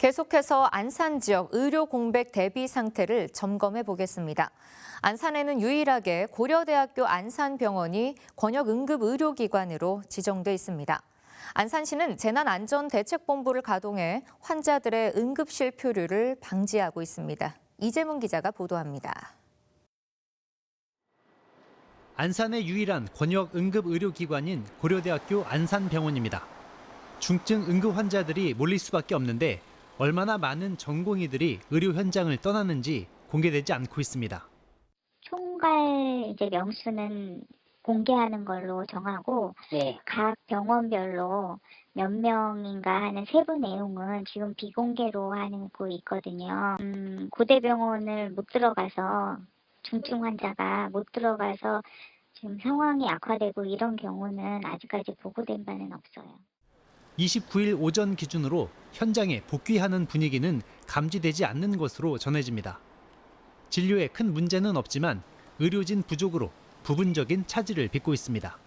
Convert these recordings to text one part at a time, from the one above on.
계속해서 안산 지역 의료 공백 대비 상태를 점검해 보겠습니다. 안산에는 유일하게 고려대학교 안산병원이 권역 응급 의료기관으로 지정돼 있습니다. 안산시는 재난안전대책본부를 가동해 환자들의 응급실 표류를 방지하고 있습니다. 이재문 기자가 보도합니다. 안산의 유일한 권역 응급 의료기관인 고려대학교 안산병원입니다. 중증 응급 환자들이 몰릴 수밖에 없는데 얼마나 많은 전공의들이 의료 현장을 떠나는지 공개되지 않고 있습니다. 총괄 이제 명수는 공개하는 걸로 정하고 네. 각 병원별로 몇 명인가 하는 세부 내용은 지금 비공개로 하고 있거든요. 음, 고대병원을 못 들어가서 중증 환자가 못 들어가서 지금 상황이 악화되고 이런 경우는 아직까지 보고된 바는 없어요. 29일 오전 기준으로 현장에 복귀하는 분위기는 감지되지 않는 것으로 전해집니다. 진료에 큰 문제는 없지만 의료진 부족으로 부분적인 차질을 빚고 있습니다.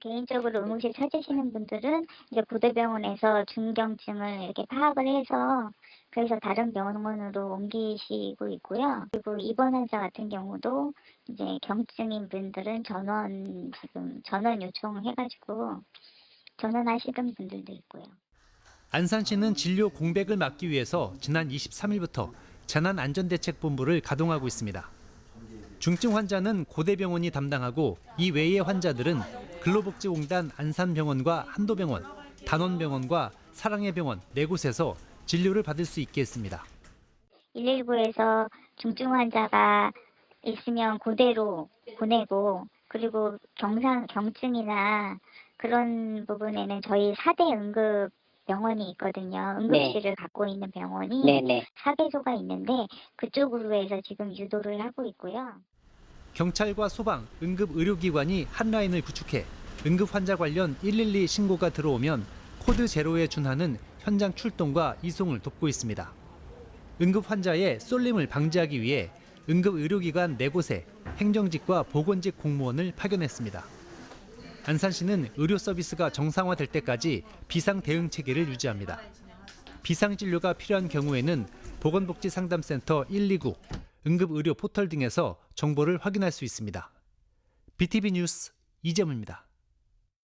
개인적으로 의무실 찾으시는 분들은 이제 고대병원에서 중경증을 이렇게 파악을 해서 그래서 다른 병원으로 옮기시고 있고요. 그리고 입원 환자 같은 경우도 이제 경증인 분들은 전원 지금 전원 요청해가지고 전원하시던 분들도 있고요. 안산 시는 진료 공백을 막기 위해서 지난 23일부터 재난안전대책본부를 가동하고 있습니다. 중증 환자는 고대병원이 담당하고 이 외의 환자들은 근로복지공단 안산병원과 한도병원, 단원병원과 사랑의 병원 네 곳에서 진료를 받을 수 있게 했습니다. 119에서 중증 환자가 있으면 고대로 보내고 그리고 경상 경증이나 그런 부분에는 저희 4대 응급 병원이 있거든요. 응급실을 갖고 있는 병원이 네네. 4개소가 있는데 그쪽으로 해서 지금 유도를 하고 있고요. 경찰과 소방, 응급 의료기관이 한 라인을 구축해 응급 환자 관련 112 신고가 들어오면 코드 제로에 준하는 현장 출동과 이송을 돕고 있습니다. 응급 환자의 쏠림을 방지하기 위해 응급 의료기관 4곳에 행정직과 보건직 공무원을 파견했습니다. 안산시는 의료 서비스가 정상화될 때까지 비상 대응 체계를 유지합니다. 비상 진료가 필요한 경우에는 보건복지상담센터 129, 응급의료 포털 등에서 정보를 확인할 수 있습니다. BTV 뉴스 이재문입니다.